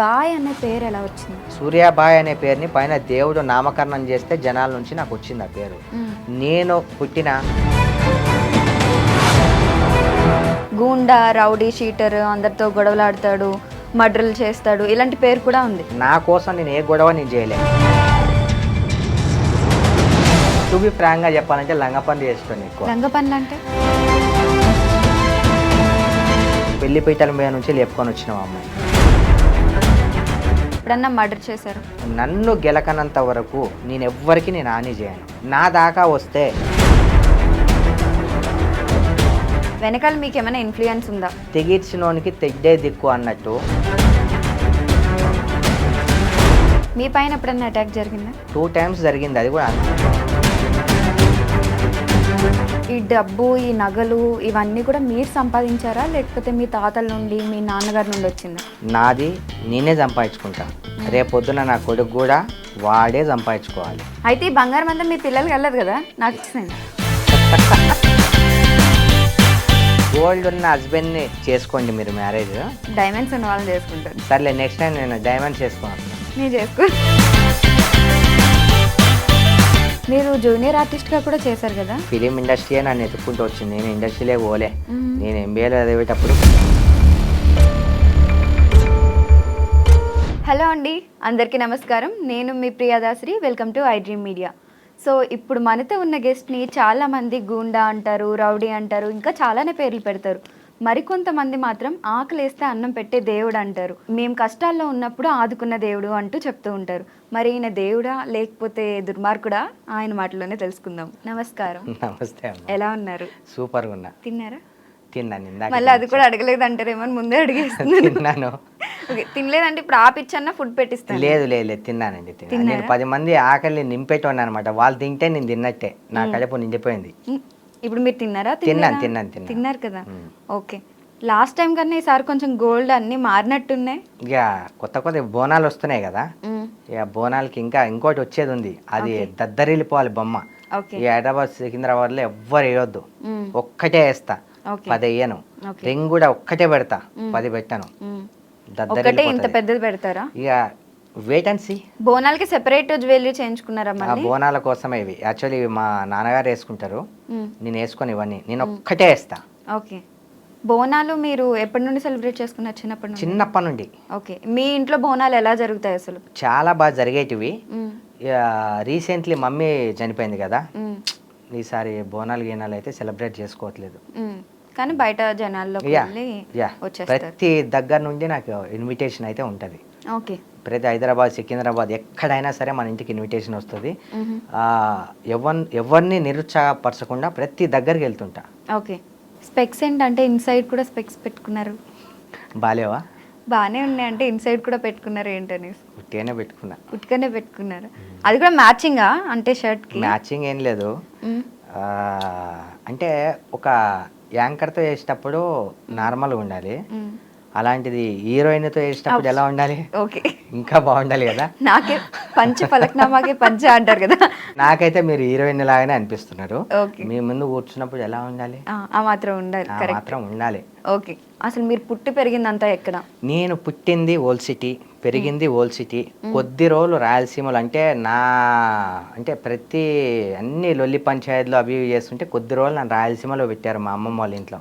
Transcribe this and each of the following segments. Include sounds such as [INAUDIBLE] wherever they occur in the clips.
Bye అనే పేరు ఎలా వచ్చింది? సూర్యాబాయ్ అనే పేరుని పైన దేవుడు నామకరణం చేస్తే జనాల నుంచి నాకు వచ్చింది ఆ పేరు. నేను పుట్టిన గూండా రౌడీ షీటర్ అందరితో గొడవలాడతాడు మర్డర్లు చేస్తాడు ఇలాంటి పేరు కూడా ఉంది. నా కోసం నేను ఏ గొడవ నేను చేయలే టు బి ఫ్రాంక్గా చెప్పాలంటే లంగపంది చేస్తాను ఎక్కువ. రంగ పనులు అంటే? పెళ్ళి పీటల మీద నుంచి లేపుకొని వచ్చిన అమ్మాయి. ఎప్పుడన్నా మర్డర్ చేశారు? నన్ను గెలకనంత వరకు నేను ఎవ్వరికి నేను హాని చేయను. నా దాకా వస్తే వెనకాల మీకు ఏమైనా ఇన్ఫ్లుయెన్స్ ఉందా? తెగిర్చినోనికి తెడ్డే దిక్కు అన్నట్టు. మీ పైన ఎప్పుడన్నా అటాక్ జరిగిందా? టూ టైమ్స్ జరిగింది అది కూడా ఈ డబ్బు ఈ నగలు ఇవన్నీ కూడా మీరు సంపాదించారా? లేకపోతే మీ తాతల నుండి మీ నాన్నగారి నుండి వచ్చిందా? నాది నేనే సంపాదించుకుంటా. రేపొద్దున నా కొడుకు కూడా వాడే సంపాదించుకోవాలి. అయితే ఈ బంగారం అంతా మీ పిల్లలకి వెళ్ళదు కదా? నాకు ఇచ్చింది గోల్డ్ ఉన్న హస్బెండ్ని చేసుకోండి మీరు మ్యారేజ్. డైమండ్స్ ఉన్న వాళ్ళని చేసుకుంటాను. సర్లే నెక్స్ట్ టైం నేను డైమండ్ చేసుకోను. నేను చేసుకో మీరు జూనియర్ ఆర్టిస్ట్గా కూడా చేశారు కదా? ఫిలిం ఇండస్ట్రీయే నన్ను ఎత్తుక్కుంటూ వచ్చింది. నేను ఇండస్ట్రీలే పోలే. నేను ఎంబీఏలో చదివేటప్పుడు. హలో అండి అందరికీ నమస్కారం. నేను మీ Priyadashri welcome to I dream media. So ఇప్పుడు మనతో ఉన్న గెస్ట్ని చాలామంది గూండా అంటారు రౌడీ అంటారు ఇంకా చాలానే పేర్లు పెడతారు. మరికొంతమంది మాత్రం ఆకలేస్తే అన్నం పెట్టే దేవుడు అంటారు. మేము కష్టాల్లో ఉన్నప్పుడు ఆదుకున్న దేవుడు అంటూ చెప్తూ ఉంటారు. మరి ఈయన దేవుడా లేకపోతే దుర్మార్గుడా? ఆయన మాటలోనే తెలుసుకుందాం. నమస్కారం. నమస్తే ఎలా ఉన్నారు? సూపర్గా ఉన్నా. తిన్నారా? తిన్నాను ఇందాక మళ్ళీ అది కూడా అడగలేదు అంటారేమో అని ముందే అడిగేస్తున్నాను. తిన్నాను. ఓకే తినలేదంటే ఇప్పుడు ఆపిచ్చన్నా ఫుడ్ పెట్టిస్తాను. లేదు లేదు లేదు తిన్నానండి తిన్నాను. నేను పది మంది ఆకలి నింపేటోని అనమాట వాళ్ళు తింటే నేను తిన్నట్టే. నా కడుపు నిండిపోయింది. ఇప్పుడు మీరు తిన్నారా? తిన్నాను? తిన్నాను తిన్నారు కదా. ఓకే. లాస్ట్ టైం కన్నా ఈసారి కొంచెం గోల్డ్ అన్ని మారినట్టున్నాయి. ఇక కొత్త కొత్త బోనాలు వస్తున్నాయి కదా. ఇక బోనాలకి ఇంకా ఇంకోటి వచ్చేది ఉంది అది దద్దరిల్లిపోవాలి బొమ్మ. ఈ హైదరాబాద్ సికింద్రాబాద్లో ఎవ్వరు వేయొద్దు. ఒక్కటే వేస్తా. పది వేయను. రింగ్ కూడా ఒక్కటే పెడతా. పది పెట్టాను. ఒకటే ఇంత పెద్దది పెడతారా? ఇక వెయిట్ అండ్ సీ బోనాలకి సెపరేట్ జ్యువెలరీ చేయించుకున్నారా ఆ మళ్ళీ? బోనాల కోసమే ఇవి. యాక్చువల్లీ ఇవి మా నాన్నగారు వేసుకుంటారు. మ్మ్. నేను వేసుకొని ఇవన్నీ నేను ఒక్కటే వేస్తా. ఓకే. బోనాలు మీరు ఎప్పటి నుండి సెలబ్రేట్ చేసుకున్నారు? చిన్నప్పటి నుండి? చిన్నప్పటి నుండి. ఓకే. మీ ఇంట్లో బోనాలు ఎలా జరుగుతాయి అసలు? చాలా బాగా జరిగేటివి. మ్మ్. రీసెంట్లీ మమ్మీ చనిపోయింది కదా. మ్మ్. ఈసారి బోనాలు గీనాలు అయితే సెలబ్రేట్ చేసుకోవట్లేదు. మ్మ్. కానీ బయట జనాల్లోకి యా వెళ్ళి యా. వచ్చేస్తారు. ప్రతి దగ్గర నుండి నాకు ఇన్విటేషన్ అయితే ఉంటుంది. ఓకే. ప్రతి హైదరాబాద్ సికింద్రాబాద్ ఎక్కడైనా సరే మన ఇంటికి ఇన్విటేషన్ వస్తుంది. ఎవరి ఎవరిని నిరుత్సాహపరచకుండా ప్రతి దగ్గరికి వెళ్తుంటా. ఓకే. స్పెక్స్ ఏంటంటే ఇన్సైడ్ కూడా స్పెక్స్ పెట్టుకున్నారు? బాలేవా? బాగానే ఉన్నాయి అంటే ఇన్సైడ్ కూడా పెట్టుకున్నారు ఏంటనేసి ఉట్టిగానే పెట్టుకున్నా. ఉట్కనే పెట్టుకున్నారు. అది కూడా మ్యాచింగా అంటే షర్ట్కి మ్యాచింగ్ ఏం లేదు. అంటే ఒక యాంకర్తో చేసేటప్పుడు నార్మల్గా ఉండాలి. అలాంటిది హీరోయిన్తో చేసేటప్పుడు ఎలా ఉండాలి? ఓకే. ఇంకా బాగుండాలి కదా? నాకే పంచ పలక్నామాకే పంచ అంటారు కదా? నాకైతే మీరు హీరోయిన్ లాగానే అనిపిస్తున్నారు. ఓకే. మీ ముందు కూర్చున్నప్పుడు ఎలా ఉండాలి? ఆ, మాత్రం ఉండాలి. మాత్రం ఉండాలి. ఓకే. అసలు మీరు పుట్టి పెరిగిందంతా ఎక్కడ? నేను పుట్టింది ఓల్ సిటీ పెరిగింది ఓల్ సిటీ. కొద్ది రోజులు రాయలసీమలు అంటే నా అంటే ప్రతి అన్ని లొల్లి పంచాయతీలు అవి చేస్తుంటే కొద్ది రోజులు నన్ను రాయలసీమలో పెట్టారు మా అమ్మమ్మ వాళ్ళ ఇంట్లో.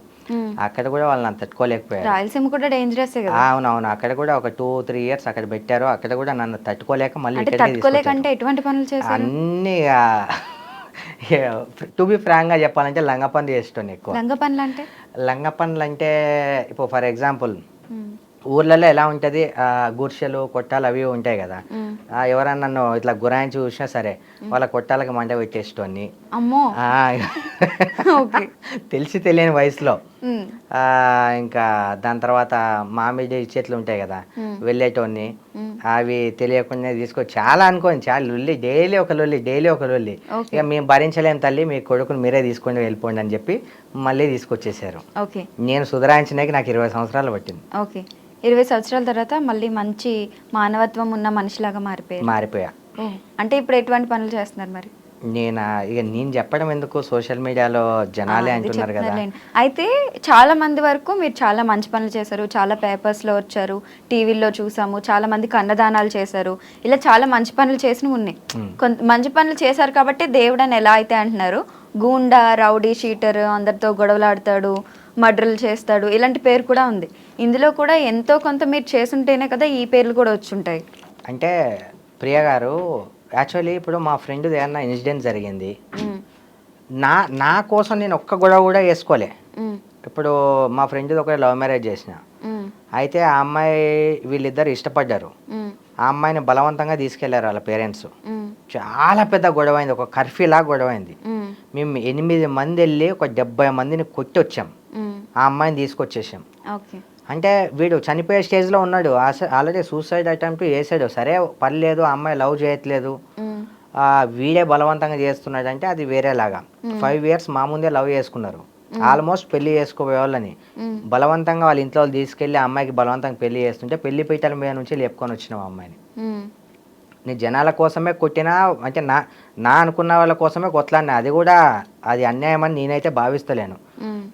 అక్కడ కూడా వాళ్ళు నన్ను తట్టుకోలేకపోయారు. రాయలసీమ కూడా డేంజరస్ కదా? అవునవును అక్కడ కూడా ఒక టూ త్రీ ఇయర్స్ అక్కడ పెట్టారు. అక్కడ కూడా నన్ను తట్టుకోలేక మళ్ళీ అంటే ఇక్కడికే తట్టుకోలేకంటే ఎటువంటి పనులు చేశారు? అన్ని టు బి ఫ్రాంక్గా చెప్పాలంటే లంగ పనులు చేస్తాను ఎక్కువ. లంగ పనులు అంటే? లంగ పనులు అంటే ఇప్పుడు ఫర్ ఎగ్జాంపుల్ మ్మ్. ఊర్లలో ఎలా ఉంటుంది? గుర్షలు కొట్టాలు అవి ఉంటాయి కదా. ఎవరన్నా నన్ను ఇట్లా గురాయించి చూసినా సరే వాళ్ళ కొట్టాలకి మంట ఓకే. తెలిసి తెలియని వయసులో. ఇంకా దాని తర్వాత మామిడి చెట్లు ఉంటాయి కదా. వెళ్ళేటోని. అవి తెలియకుండా తీసుకొని చాలా అనుకోని చాలా లొల్లి డైలీ ఒక లొల్లి డైలీ ఒక లొల్లి. ఇక మేము భరించలేం తల్లి మీ కొడుకుని మీరే తీసుకొని వెళ్ళిపోండి అని చెప్పి మళ్ళీ తీసుకొచ్చేసారు. నేను సుధరాయించడానికి నాకు ఇరవై సంవత్సరాలు పట్టింది. ఇరవై సంవత్సరాల తర్వాత మళ్ళీ మంచి మానవత్వం ఉన్న మనిషిలాగా మారిపోయారు. మారిపోయా. అంటే ఇప్పుడు ఎటువంటి పనులు చేస్తున్నారు మరి? నేను ఇక నేను చెప్పడం ఎందుకు? సోషల్ మీడియాలో జనాలే అంటున్నారు కదా. అయితే చాలా మంది వరకు మీరు చాలా మంచి పనులు చేశారు చాలా పేపర్స్లో వచ్చారు టీవీల్లో చూసాము చాలా మందికి అన్నదానాలు చేశారు. ఇలా చాలా మంచి పనులు చేసినవి ఉన్నాయి. కొంత మంచి పనులు చేశారు కాబట్టి దేవుడు అని ఎలా అయితే అంటున్నారు గూండా రౌడీ షీటర్ అందరితో గొడవలాడతాడు మర్డర్లు చేస్తాడు ఇలాంటి పేరు కూడా ఉంది ఇందులో కూడా ఎంతో కొంత మీరు చేసుంటేనే కదా ఈ పేర్లు కూడా వచ్చుంటాయి అంటే ప్రియ గారు యాక్చువల్లీ ఇప్పుడు మా ఫ్రెండ్ ఏమన్నా ఇన్సిడెంట్ జరిగింది. నా నా కోసం నేను ఒక్క గొడవ కూడా వేసుకోలే. ఇప్పుడు మా ఫ్రెండ్ ఒక లవ్ మ్యారేజ్ చేసిన. అయితే ఆ అమ్మాయి వీళ్ళిద్దరు ఇష్టపడ్డారు. ఆ అమ్మాయిని బలవంతంగా తీసుకెళ్ళారు వాళ్ళ పేరెంట్స్. చాలా పెద్ద గొడవ అయింది ఒక కర్ఫ్యూలా గొడవ అయింది మ్మ్. ఎనిమిది మంది వెళ్ళి ఒక డెబ్బై మందిని కొట్టి వచ్చాం మ్మ్. ఆ అమ్మాయిని తీసుకొచ్చేసాం. ఓకే. అంటే వీడు చనిపోయే స్టేజ్లో ఉన్నాడు. ఆల్రెడీ సూసైడ్ అటెంప్ట్ చేసాడు సరే పర్లేదు ఆ అమ్మాయి లవ్ చేయట్లేదు. వీడే బలవంతంగా చేస్తున్నాడు అంటే అది వేరేలాగా. ఫైవ్ ఇయర్స్ మా ముందే లవ్ చేసుకున్నారు. ఆల్మోస్ట్ పెళ్ళి చేసుకోబోయే వాళ్ళని. బలవంతంగా వాళ్ళ ఇంట్లో వాళ్ళు తీసుకెళ్ళి ఆ అమ్మాయికి బలవంతంగా పెళ్ళి చేస్తుంటే పెళ్ళి పీటల మీద నుంచి లేపుకొని వచ్చినాం అమ్మాయిని. మ్మ్. నీ జనాల కోసమే కొట్టినా అంటే నా నా అనుకున్న వాళ్ళ కోసమే కొట్లాడినా అది కూడా అది అన్యాయమని నేనైతే భావిస్తలేను.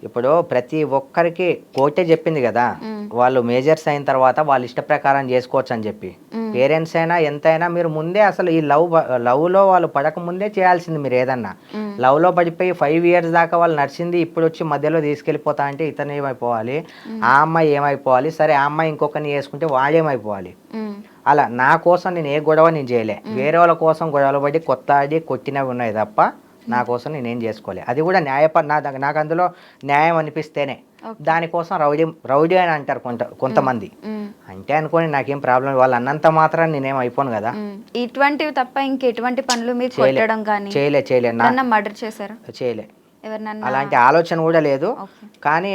ఇప్పుడు ప్రతి ఒక్కరికి కోర్టే చెప్పింది కదా. వాళ్ళు మేజర్స్ అయిన తర్వాత వాళ్ళ ఇష్ట ప్రకారం చేసుకోవచ్చు అని చెప్పి. పేరెంట్స్ అయినా ఎంతైనా మీరు ముందే అసలు ఈ లవ్ లవ్లో వాళ్ళు పడక ముందే చేయాల్సింది మీరు ఏదన్నా మ్మ్. లవ్లో పడిపోయి ఫైవ్ ఇయర్స్ దాకా వాళ్ళు నడిచింది ఇప్పుడు వచ్చి మధ్యలో తీసుకెళ్ళిపోతా అంటే ఇతను ఏమైపోవాలి ఆ అమ్మాయి ఏమైపోవాలి సరే ఆ అమ్మాయి ఇంకొకరిని చేసుకుంటే వాడేమైపోవాలి మ్మ్. అలా నా కోసం నేను ఏ గొడవ నేను చేయలే. వేరే వాళ్ళ కోసం గొడవలు పడి కొత్త ఆడి కొట్టినవి ఉన్నాయి తప్ప నా కోసం నేనేం చేసుకోలే. అది కూడా న్యాయప నా నాకు అందులో న్యాయం అనిపిస్తేనే. దానికోసం రౌడీ రౌడీ అని అంటారు కొంత కొంతమంది. అంటే అనుకోని నాకేం ప్రాబ్లం వాళ్ళు అన్నంత మాత్రం నేనేం అయిపోను కదా. ఇటువంటివి తప్ప ఇంకెటువంటి పనులు మీరు కొట్టడం కానీ చేయలే చేయలే. మర్డర్ చేశారా? చేయలే. అలాంటి ఆలోచన కూడా లేదు. కానీ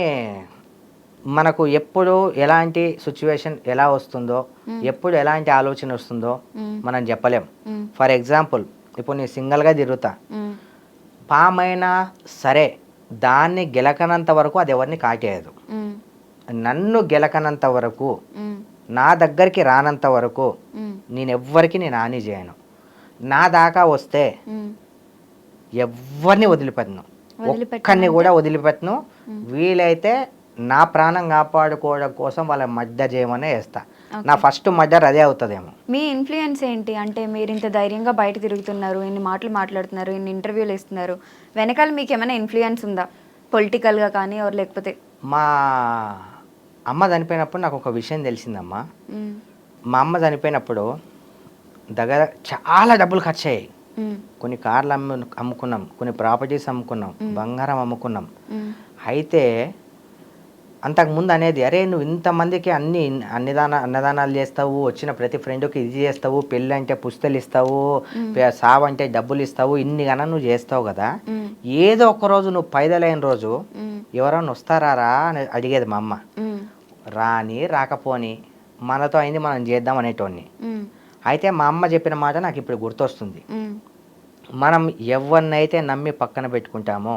మనకు ఎప్పుడు ఎలాంటి సిచ్యువేషన్ ఎలా వస్తుందో ఎప్పుడు ఎలాంటి ఆలోచన వస్తుందో. మనం చెప్పలేం. ఫర్ ఎగ్జాంపుల్ ఇప్పుడు నేను సింగిల్గా తిరుగుతా. పామైనా సరే దాన్ని గెలకనంత వరకు అది ఎవరిని కాటేయదు. నన్ను గెలకనంత వరకు. నా దగ్గరికి రానంత వరకు. నేను ఎవ్వరికి నేను హాని చేయను నా దాకా వస్తే వదిలిపెట్టను వదిలిపెట్టను ఒక్కరిని కూడా వదిలిపెట్టను వీలైతే నా ప్రాణం కాపాడుకోవడం కోసం వాళ్ళ మర్డర్ చేయమనే వేస్తా నా ఫస్ట్ మర్డర్ అదే అవుతుందేమో. మీ ఇన్ఫ్లుయెన్స్ ఏంటి? అంటే మీరు ఇంత ధైర్యంగా బయట తిరుగుతున్నారు ఇన్ని మాటలు మాట్లాడుతున్నారు ఇన్ని ఇంటర్వ్యూలు ఇస్తున్నారు. వెనకాల మీకు ఏమైనా ఇన్ఫ్లుయెన్స్ ఉందా? పొలిటికల్గా కానీ ఎవరు లేకపోతే? మా అమ్మ చనిపోయినప్పుడు నాకు ఒక విషయం తెలిసిందమ్మా. మ్మ్. మా అమ్మ చనిపోయినప్పుడు దగ్గర చాలా డబ్బులు ఖర్చు అయ్యాయి. కొన్ని కార్లు అమ్ము అమ్ముకున్నాం కొన్ని ప్రాపర్టీస్ అమ్ముకున్నాం బంగారం అమ్ముకున్నాం. మ్మ్. అయితే అంతకుముందు అనేది అరే నువ్వు ఇంతమందికి అన్ని అన్నదాన అన్నదానాలు చేస్తావు వచ్చిన ప్రతి ఫ్రెండ్కి ఇది చేస్తావు పెళ్ళి అంటే పుస్తలు ఇస్తావు సావు అంటే డబ్బులు ఇస్తావు ఇన్ని గన నువ్వు చేస్తావు కదా. ఏదో ఒక రోజు నువ్వు పైదలైన రోజు. ఎవరైనా వస్తారా రా అని అడిగేది మా అమ్మ మ్మ్. రాని రాకపోని మనతో అయింది మనం చేద్దాం అనేటోడిని. అయితే మా అమ్మ చెప్పిన మాట నాకు ఇప్పుడు గుర్తొస్తుంది. మనం ఎవరినైతే నమ్మి పక్కన పెట్టుకుంటామో.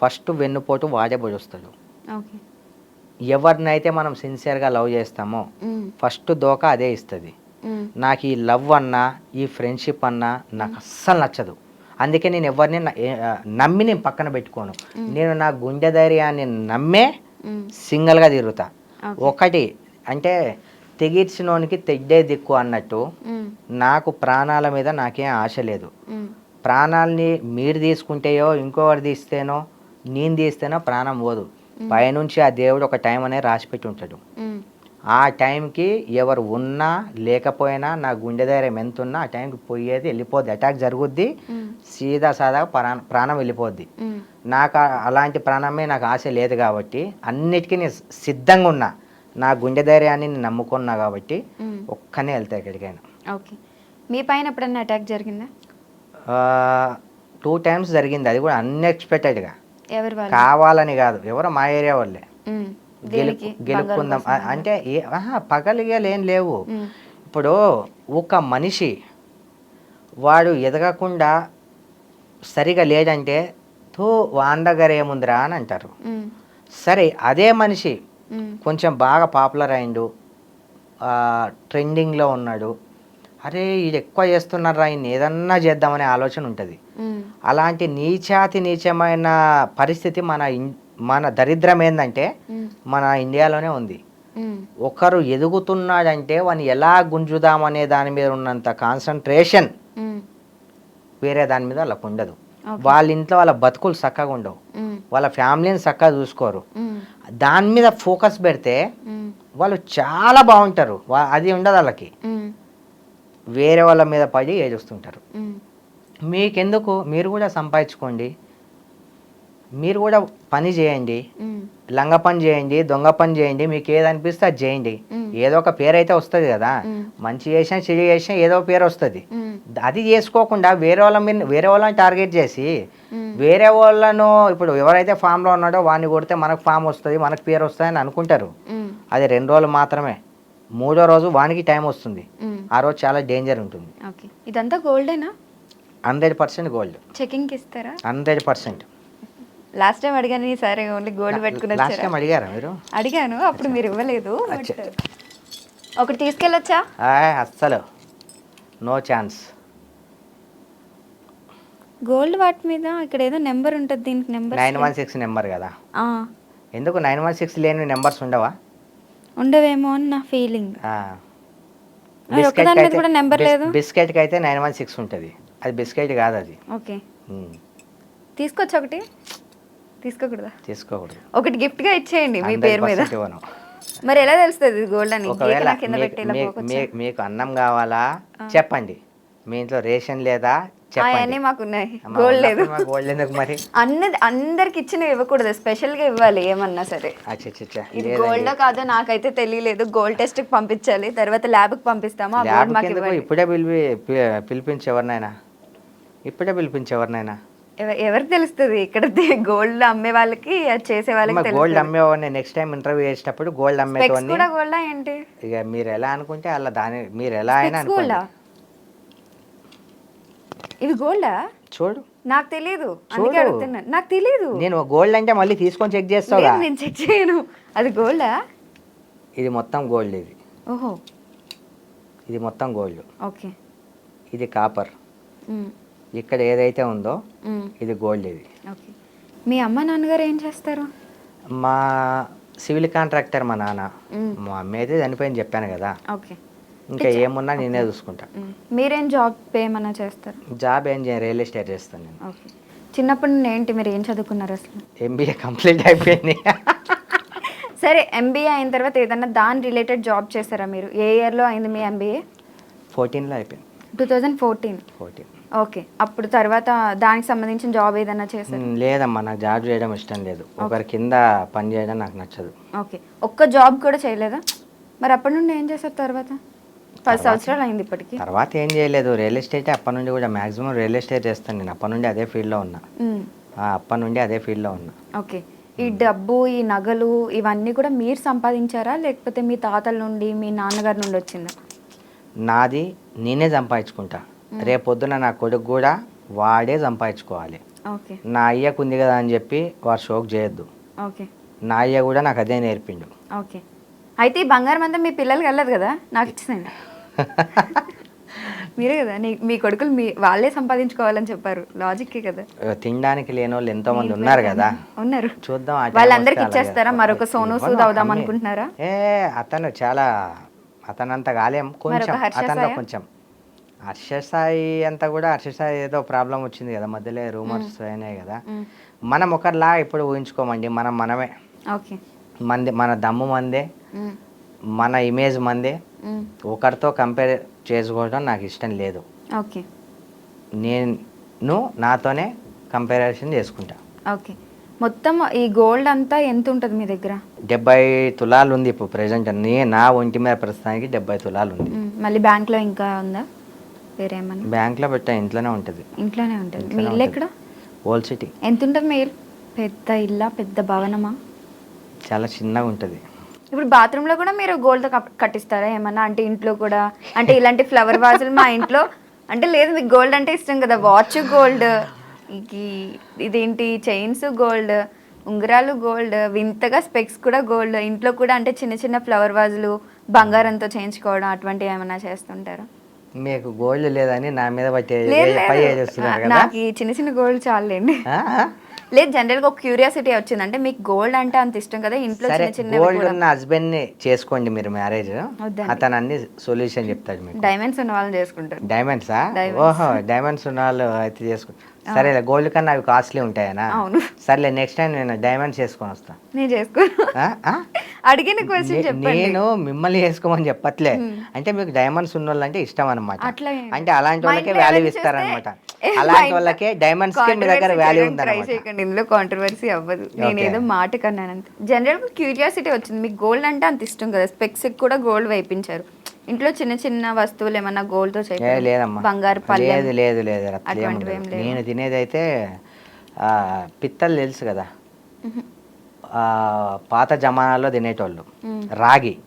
ఫస్ట్ వెన్నుపోటు వాడే పొడుస్తాడు ఓకే ఎవరినైతే మనం సిన్సియర్గా లవ్ చేస్తామో. ఫస్ట్ దోక అదే ఇస్తుంది. నాకు ఈ లవ్ అన్నా ఈ ఫ్రెండ్షిప్ అన్నా నాకు అస్సలు నచ్చదు అందుకే నేను ఎవరిని నమ్మి నేను పక్కన పెట్టుకోను నేను నా గుండె ధైర్యాన్ని నమ్మే మ్మ్. సింగిల్గా తిరుగుతా. ఒకటి అంటే తెగిర్చినోనికి తెడ్డే దిక్కు అన్నట్టు. నాకు ప్రాణాల మీద నాకేం ఆశ లేదు. ప్రాణాలని మీరు తీసుకుంటేయో ఇంకొకరు తీస్తేనో నేను తీస్తేనో ప్రాణం పోదు పైనుంచి ఆ దేవుడు ఒక టైం అనేది రాసిపెట్టి ఉంటాడు. ఆ టైంకి ఎవరు ఉన్నా లేకపోయినా నా గుండె ధైర్యం ఎంత ఉన్నా ఆ టైంకి పోయేది వెళ్ళిపోద్ది. అటాక్ జరుగుద్ది. సీదా సాదా ప్రాణ ప్రాణం వెళ్ళిపోద్ది. నాకు అలాంటి ప్రాణమే నాకు ఆశ లేదు కాబట్టి అన్నిటికీ నేను సిద్ధంగా ఉన్నా. నా గుండె ధైర్యాన్ని నేను నమ్ముకున్నా కాబట్టి. ఒక్కనే వెళ్తా ఎక్కడికైనా. ఓకే. మీ పైన ఎప్పుడన్నా అటాక్ జరిగిందా? టూ టైమ్స్ జరిగింది. అది కూడా అన్ఎక్స్పెక్టెడ్గా కావాలని కాదు ఎవరో మా ఏరియా వాళ్ళే గెలుపుకుందాం? అంటే ఏ- ఆహా, పగలిగా ఏం లేవు. ఇప్పుడు ఒక మనిషి వాడు ఎదగకుండా సరిగా లేదంటే తో వాన్ దగ్గర ఏముందిరా అని అంటారు. సరే అదే మనిషి. కొంచెం బాగా పాపులర్ అయిండు ట్రెండింగ్లో ఉన్నాడు అరే ఇది ఎక్కువ చేస్తున్నారా ఈయన ఏదన్నా చేద్దామనే ఆలోచన ఉంటుంది. అలాంటి నీచాతి నీచమైన పరిస్థితి మన మన దరిద్రం ఏంటంటే మన ఇండియాలోనే ఉంది. ఒకరు ఎదుగుతున్నాడంటే వాని ఎలా గుంజుదామనే దాని మీద ఉన్నంత కాన్సన్ట్రేషన్ వేరే దాని మీద వాళ్ళకు ఉండదు. వాళ్ళ ఇంట్లో వాళ్ళ బతుకులు చక్కగా ఉండవు. వాళ్ళ ఫ్యామిలీని చక్కగా చూసుకోరు. దాని మీద ఫోకస్ పెడితే వాళ్ళు చాలా బాగుంటారు. అది ఉండదు వాళ్ళకి. వేరే వాళ్ళ మీద పడి ఏడుస్తుంటారు. మీకెందుకు? మీరు కూడా సంపాదించుకోండి. మీరు కూడా పని చేయండి. లంగ పని చేయండి దొంగ పని చేయండి మీకు ఏది అనిపిస్తే అది చేయండి. ఏదో ఒక పేరు అయితే వస్తుంది కదా. మంచి చేసినా చెడు చేసినా ఏదో ఒక పేరు వస్తుంది. అది చేసుకోకుండా వేరే వాళ్ళ మీద వేరే వాళ్ళని టార్గెట్ చేసి వేరే వాళ్ళను ఇప్పుడు ఎవరైతే ఫామ్లో ఉన్నాడో వాడిని కొడితే మనకు ఫామ్ వస్తుంది మనకు పేరు వస్తుంది అని అనుకుంటారు. అది రెండు రోజులు మాత్రమే. మూడో రోజు వానికి టైం వస్తుంది. ఆ రోజు చాలా డేంజర్ ఉంటుంది. ఓకే. ఇదంతా గోల్డేనా? Hundred percent gold. చెకింగ్కి ఇస్తారా? Hundred percent. లాస్ట్ టైం అడిగాను సరే ఓన్లీ గోల్డ్ పెట్టుకుని లాస్ట్ టైం అడిగారా మీరు? అడిగాను అప్పుడు మీరు ఇవ్వలేదు. ఒకటి తీసుకెళ్ళొచ్చా? అస్సలు. No chance. గోల్డ్ వాటి మీద ఇక్కడ ఏదో నెంబర్ ఉంటుంది దీనికి number nine one six number కదా. ఎందుకు నైన్ వన్ సిక్స్ లేని నెంబర్స్ ఉండవా? ఉండవేమో అని నా ఫీలింగ్ అయితే- కూడా నెంబర్ లేదు? బిస్కెట్కి అయితే నైన్ వన్ సిక్స్ ఉంటుంది. అది బిస్కెట్ కాదు అది. ఓకే. తీసుకోవచ్చు ఒకటి? తీసుకోకూడదా? తీసుకోకూడదు. ఒకటి గిఫ్ట్గా ఇచ్చేయండి మీ 100% పేరు మీద. మరి ఎలా తెలుస్తుంది గోల్డ్ అని? ఒకవేళ మీకు- అన్నం కావాలా? చెప్పండి. మీ ఇంట్లో రేషన్ లేదా? అవన్నీ మాకు ఉన్నాయి అమ్మ, గోల్డ్ లేదు. గోల్డ్ ఎందుకు మరి? అన్నది అందరికి ఇచ్చినవి ఇవ్వకూడదు. స్పెషల్గా ఇవ్వాలి ఏమన్నా సరే. ఇది గోల్డ్ కాదో నాకైతే తెలియలేదు. గోల్డ్ టెస్ట్కి పంపించాలి. తర్వాత ల్యాబ్కి పంపిస్తాము. ఇప్పుడే పిలిపి పి- పిలిపించి ఎవరినైనా ఇప్పుడే పిలిపించి ఎవరినైనా ఎవ- ఎవరికి తెలుస్తుంది? ఇక్కడ గోల్డ్ అమ్మే వాళ్ళకి చేసే వాళ్ళకి గోల్డ్ అమ్మేవాడిని. నెక్స్ట్ టైం ఇంటర్వ్యూ చేసేటప్పుడు గోల్డ్ అమ్మేటోని కూడా గోల్డా ఏంటి? ఇక మీరు ఎలా అనుకుంటే అలా దాని మీరు ఎలా అయినా అనుకోండి. ఇవి గోల్డా? చూడు. నాకు తెలియదు అందుకే. అడుగుతున్నాను నాకు తెలియదు నేను గోల్డ్ అంటే మళ్ళీ తీసుకొని చెక్ చేస్తావుగా? లేదు, నేను చెక్ చేయను. అది గోల్డా? ఇది మొత్తం గోల్డ్ ఇది. ఓహో. ఇది మొత్తం గోల్డ్. ఓకే. ఇది కాపర్. ఇక్కడ ఏదైతే ఉందో ఇది గోల్డ్ ఇది. ఓకే. మీ అమ్మ నాన్నగారు ఏం చేస్తారు? మా సివిల్ కాంట్రాక్టర్ మా నాన్న. మా అమ్మ అయితే చనిపోయింది చెప్పాను కదా. ఓకే. ఇంకా ఏమున్నా నేనే చూసుకుంటా. ఉమ్, మీరేం జాబ్ ఏమన్నా చేస్తారు? జాబ్ ఏం చేయ రియల్ ఎస్టేట్ చేస్తాను నేను. ఓకే చిన్నప్పటి నుండి ఏంటి మీరు ఏం చదువుకున్నారు అసలు? ఎంబీఏ కంప్లీట్ అయిపోయింది. [LAUGHS] సరే ఎంబీఏ అయిన తర్వాత ఏదన్నా దాని రిలేటెడ్ జాబ్ చేస్తారా మీరు? ఏ ఇయర్లో అయింది మీ ఎంబీఏ ఫోర్టీన్లో అయిపోయింది. Two thousand fourteen. Fourteen. Okay. అప్పుడు తర్వాత దానికి సంబంధించిన జాబ్ ఏదైనా చేశారు? లేదమ్మా నాకు జాబ్ చేయడం ఇష్టం లేదు. ఒకరి కింద పని చేయడం నాకు నచ్చదు. ఓకే. ఒక్క జాబ్ కూడా చేయలేదా? మరి అప్పటి నుండి ఏం చేశారు తర్వాత? పది సంవత్సరాలు అయింది ఇప్పటికి. తర్వాత ఏం చేయలేదు. రియల్ ఎస్టేట్ అప్పటి నుండి కూడా మాక్సిమం రియల్ ఎస్టేట్ చేస్తాను నేను. అప్పటి నుండి అదే ఫీల్డ్లో ఉన్నా. అప్పటి నుండి అదే ఫీల్డ్లో ఉన్నా. ఓకే. ఈ డబ్బు ఈ నగలు ఇవన్నీ కూడా మీరు సంపాదించారా? లేకపోతే మీ తాతల నుండి మీ నాన్నగారి నుండి వచ్చిందా? నాది నేనే సంపాదించుకుంటా. రేపొద్దున నా కొడుకు కూడా వాడే సంపాదించుకోవాలి. ఓకే. నా అయ్యకు ఉంది కదా అని చెప్పి వాడు షోక్ చేయొద్దు. ఓకే. నా అయ్య కూడా నాకు అదే నేర్పిండు. ఓకే. అయితే ఈ బంగారం అంతా మీ పిల్లలకి వెళ్ళదు కదా? నాకు ఇచ్చేయండి [LAUGHS] మీరే కదా మీ కొడుకులు మీ వాళ్ళే సంపాదించుకోవాలని చెప్పారు. లాజిక్కే కదా. తినడానికి లేని వాళ్ళు ఎంతో మంది ఉన్నారు కదా. ఉన్నారు. చూద్దాం వాళ్ళందరికీ. ఇచ్చేస్తారా? మరొక సోను సూద్ అవుదాం. అనుకుంటున్నారా? ఏ అతను చాలా అతనంత కాలేం కొంచెం అతనిలో సాయా? కొంచెం. హర్ష సాయి అంతా కూడా హర్ష సాయి ఏదో ప్రాబ్లం వచ్చింది కదా మధ్యలో రూమర్స్ అయినాయి కదా. మనం ఒకరిలా ఇప్పుడు ఊహించుకోమండి మనం మనమే. ఓకే. మంది మన దమ్ము మందే. మన ఇమేజ్ మందే. ఒకరితో కంపేర్ చేసుకోవడం నాకు ఇష్టం లేదు. ఓకే. నేను నాతోనే కంపారిజన్ చేసుకుంటా. ఓకే. మొత్తం ఈ గోల్డ్ అంతా ఎంత ఉంటుంది మీ దగ్గర? డెబ్బై తులాలు ఉంది ఇప్పుడు ప్రజెంట్ నే నా ఒంటి మీద ప్రస్తుతానికి డెబ్బై తులాలు ఉంది మళ్ళీ బ్యాంక్లో ఇంకా ఉందా? వేరే ఏమన్నా? బ్యాంక్లో పెట్టా ఇంట్లోనే ఉంటుంది. ఇంట్లోనే ఉంటుంది. మీ ఇల్లు. ఎక్కడ? Old city. ఎంత ఉంటుంది మీ పెద్ద ఇల్లా? పెద్ద భవనమా? చాలా చిన్నగా ఉంటుంది. ఇప్పుడు బాత్రూంలో కూడా మీరు గోల్డ్ కట్టిస్తారా? ఏమన్నా? అంటే ఇంట్లో కూడా? అంటే ఇలాంటి ఫ్లవర్ వాజులు మా ఇంట్లో? అంటే లేదు మీకు గోల్డ్ అంటే ఇష్టం కదా. వాచ్ గోల్డ్ ఇదేంటి? చైన్స్ గోల్డ్ ఉంగరాలు గోల్డ్ వింతగా స్పెక్స్ కూడా గోల్డ్. ఇంట్లో కూడా అంటే చిన్న చిన్న ఫ్లవర్ వాజులు బంగారంతో చేయించుకోవడం అటువంటివి ఏమైనా చేస్తుంటారా? మీకు గోల్డ్ లేదని నా మీద పట్టే పై. చేస్తున్నారు నాకు ఈ చిన్న చిన్న గోల్డ్ చాలండి? లేదు జనరల్గా ఒక క్యూరియాసిటీ వచ్చింది. అంటే మీకు గోల్డ్ అంటే అంత ఇష్టం కదా ఇంట్లో చిన్న చిన్న గోల్డ్ ఉన్న హస్బెండ్ని చేసుకోండి మీరు మ్యారేజ్. అతను అన్ని సొల్యూషన్ చెప్తాడు మీకు. డైమండ్స్ ఉన్న వాళ్ళని చేసుకుంటారు. డైమండ్సా. ఓహో డైమండ్స్ ఉన్న వాళ్ళు అయితే చేసుకో సరేలే గోల్డ్ కన్నా అవి కాస్ట్లీ ఉంటాయనా? అవును. సరేలే నెక్స్ట్ టైం నేను డైమండ్స్ చేసుకొని వస్తా. నేను చేసుకో? అడిగిన క్వశ్చన్ చెప్పండి. నేను మిమ్మల్ని చేసుకోమని చెప్పట్లే. అంటే మీకు డైమండ్స్ ఉన్న వాళ్ళు అంటే ఇష్టం అనమాట అంటే అలాంటి వాళ్ళకే వాల్యూ ఇస్తారనమాట అలాంటి వాళ్ళకే డైమండ్స్కి మీ దగ్గర వాల్యూ చేయకండి. ఇందులో కాంట్రవర్సీ అవ్వదు. నేను. ఏదో మాట కన్నాను జనరల్ క్యూరియాసిటీ వచ్చింది. మీకు గోల్డ్ అంటే అంత ఇష్టం కదా. స్పెక్స్ కూడా గోల్డ్ వేయించారు ఇంట్లో చిన్న చిన్న వస్తువులు ఏమన్నా గోల్డ్తో లేదమ్మా. బంగారు లేదు లేదు లేదు అటువంటివి ఏం. లేవు. నేను తినేది అయితే పిత్తలు తెలుసు కదా? ఆ, పాత జమానాలో తినేటోళ్ళు. రాగి.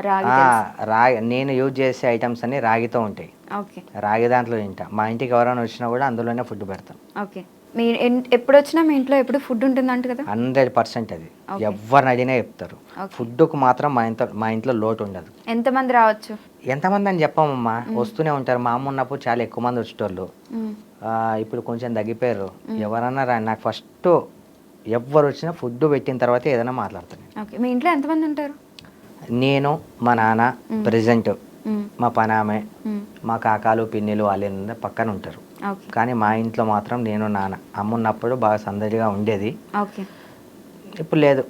రాగి ఆ, రాగి నేను యూజ్ చేసే ఐటమ్స్ అన్ని రాగితో ఉంటాయి. ఓకే. రాగి దాంట్లో తింటా. మా ఇంటికి ఎవరైనా వచ్చినా కూడా అందులోనే ఫుడ్ పెడతాం. ఓకే. మీ ఎన్- ఎప్పుడు వచ్చినా మీ ఇంట్లో ఎప్పుడు ఫుడ్ ఉంటుందంట కదా? హండ్రెడ్ పర్సెంట్ అది. ఎవరిని అడిగినా చెప్తారు. ఫుడ్కు మాత్రం మా ఇంట్లో మా ఇంట్లో లోటు ఉండదు. ఎంతమంది రావచ్చు? ఎంతమంది అని చెప్పామమ్మా. వస్తూనే ఉంటారు. మా అమ్మ ఉన్నప్పుడు చాలా ఎక్కువ మంది వచ్చేటోళ్ళు. ఇప్పుడు కొంచెం తగ్గిపోయారు. ఎవరన్నా రా నాకు ఫస్ట్ ఎవరు వచ్చినా ఫుడ్ పెట్టిన తర్వాత ఏదైనా మాట్లాడతాను ఓకే. మీ ఇంట్లో ఎంతమంది ఉంటారు? నేను మా నాన్న ప్రెజెంట్ మ్మ్. మా పనామె. మా కాకాలు పిన్నిలు వాళ్ళు పక్కన ఉంటారు. కానీ మా ఇంట్లో మాత్రం నేను నాన్న అమ్మ ఉన్నప్పుడు బాగా సందడిగా ఉండేది. ఇప్పుడు లేదు.